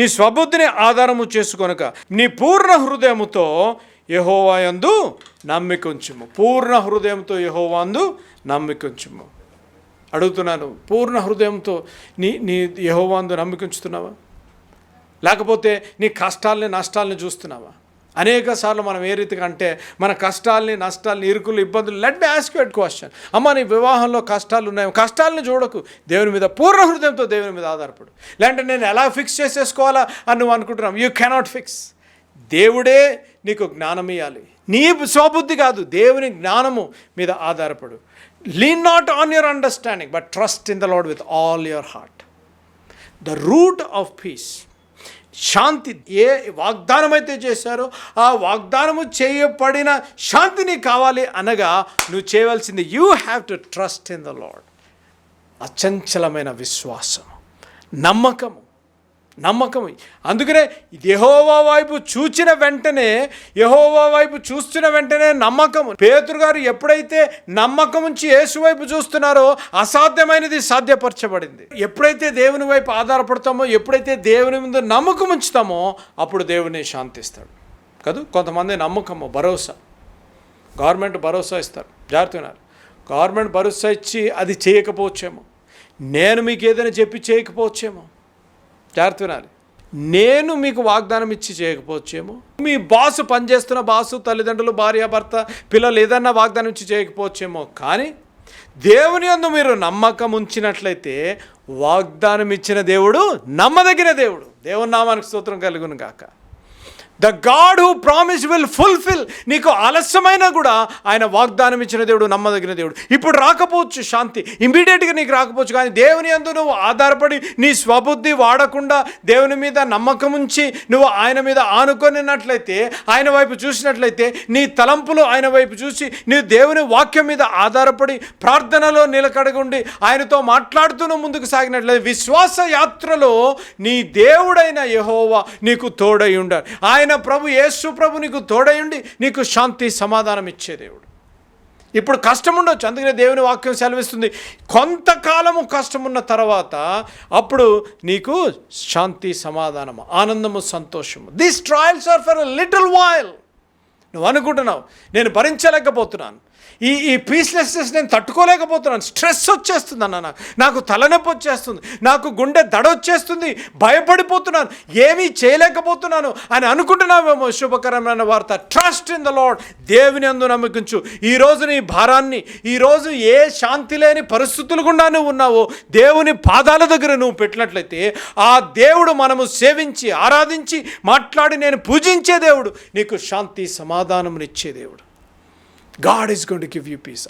నీ స్వబుద్ధిని ఆధారము చేసుకొనక నీ పూర్ణ హృదయముతో యహోవాయందు నమ్మికొంచుము పూర్ణ హృదయంతో యహోవాందు నమ్మికొంచుము అడుగుతున్నాను పూర్ణ హృదయంతో నీ నీ యహోవాందు నమ్మికొంచుతున్నావా లేకపోతే నీ కష్టాలని నష్టాలని చూస్తున్నావా? అనేక సార్లు మనం ఏ రీతిగా అంటే మన కష్టాలని నష్టాలని ఇరుకులు ఇబ్బందులు let me ask a question అమ్మ నీ వివాహంలో కష్టాలు ఉన్నాయి కష్టాలను చూడకు. దేవుని మీద పూర్ణ హృదయంతో దేవుని మీద ఆధారపడు. లేదంటే నేను ఎలా ఫిక్స్ చేసేసుకోవాలా అని నువ్వు అనుకుంటున్నావు? యూ కెనాట్ ఫిక్స్ దేవుడే నీకు జ్ఞానం ఇవ్వాలి నీ స్వబుద్ధి కాదు దేవుని జ్ఞానము మీద ఆధారపడు. Lean not on your understanding but trust in the Lord with all your heart the root of peace శాంతి ఏ వాగ్దానం అయితే చేశారో ఆ వాగ్దానము చేయబడిన శాంతి నీకు కావాలి అనగా నువ్వు చేయవలసింది you have to trust in the Lord అచంచలమైన విశ్వాసం నమ్మకము. నమ్మకం. అందుకనే యహోవా వైపు చూచిన వెంటనే యహోవా వైపు చూస్తున్న వెంటనే నమ్మకం. పేతురు గారు ఎప్పుడైతే నమ్మకం ఉంచి యేసు వైపు చూస్తున్నారో అసాధ్యమైనది సాధ్యపరచబడింది. ఎప్పుడైతే దేవుని వైపు ఆధారపడతామో ఎప్పుడైతే దేవుని మీద నమ్మకం ఉంచుతామో అప్పుడు దేవుని శాంతిస్తాడు. కాదు? కొంతమంది నమ్మకము భరోసా. గవర్నమెంట్ భరోసా ఇస్తారు. జాగ్రత్తగా గవర్నమెంట్ భరోసా ఇచ్చి అది చేయకపోవచ్చేమో. నేను మీకు ఏదైనా చెప్పి చేయకపోవచ్చేమో. జాగ్రత్త వినాలి. నేను మీకు వాగ్దానం ఇచ్చి చేయకపోవచ్చేమో? మీ బాసు పనిచేస్తున్న బాసు తల్లిదండ్రులు భార్య భర్త పిల్లలు ఏదన్నా వాగ్దానం ఇచ్చి చేయకపోవచ్చేమో. కానీ దేవుని యందు మీరు నమ్మకం ఉంచినట్లయితే వాగ్దానం ఇచ్చిన దేవుడు నమ్మదగిన దేవుడు. దేవుని నామానికి స్తోత్రం కలుగును గాక. The God who promise will fulfil నీకు ఆలస్యమైనా కూడా ఆయన వాగ్దానం ఇచ్చిన దేవుడు నమ్మదగిన దేవుడు. ఇప్పుడు రాకపోవచ్చు శాంతి. ఇమీడియట్గా నీకు రాకపోవచ్చు కానీ దేవుని అందు నువ్వు ఆధారపడి నీ స్వబుద్ధి వాడకుండా దేవుని మీద నమ్మకం ఉంచి నువ్వు ఆయన మీద ఆనుకొనినట్లయితే ఆయన వైపు చూసినట్లయితే నీ తలంపులు ఆయన వైపు చూసి నీ దేవుని వాక్యం మీద ఆధారపడి ప్రార్థనలో నిలకడగుండి ఆయనతో మాట్లాడుతూ నువ్వు ముందుకు సాగినట్లయితే విశ్వాస యాత్రలో నీ దేవుడైన యహోవా నీకు తోడై ఉండాలి. ఆయన ప్రభు యేసు ప్రభు నీకు తోడయుండి నీకు శాంతి సమాధానం ఇచ్చే దేవుడు. ఇప్పుడు కష్టం ఉండొచ్చు అందుకనే దేవుని వాక్యం సెలవిస్తుంది. కొంతకాలము కష్టం ఉన్న తర్వాత అప్పుడు నీకు శాంతి సమాధానము ఆనందము సంతోషము. This trials are for little while నువ్వు అనుకుంటున్నావు నేను భరించలేకపోతున్నాను. ఈ ఈ పీస్లెస్నెస్ నేను తట్టుకోలేకపోతున్నాను. స్ట్రెస్ వచ్చేస్తుంది అన్న నాకు. నాకు తలనొప్పి వచ్చేస్తుంది. నాకు గుండె దడ వచ్చేస్తుంది. భయపడిపోతున్నాను. ఏమీ చేయలేకపోతున్నాను అని అనుకుంటున్నామేమో శుభకరమైన వార్త. ట్రస్ట్ ఇన్ ద లాడ్ దేవుని అందు నమ్మకించు. ఈరోజు నీ భారాన్ని ఈరోజు ఏ శాంతి లేని పరిస్థితులు గుండా నువ్వు ఉన్నావో దేవుని పాదాల దగ్గర నువ్వు పెట్టినట్లయితే ఆ దేవుడు మనము సేవించి ఆరాధించి మాట్లాడి నేను పూజించే దేవుడు. నీకు శాంతి సమాధానమునిచ్చే దేవుడు. God is gonna give you peace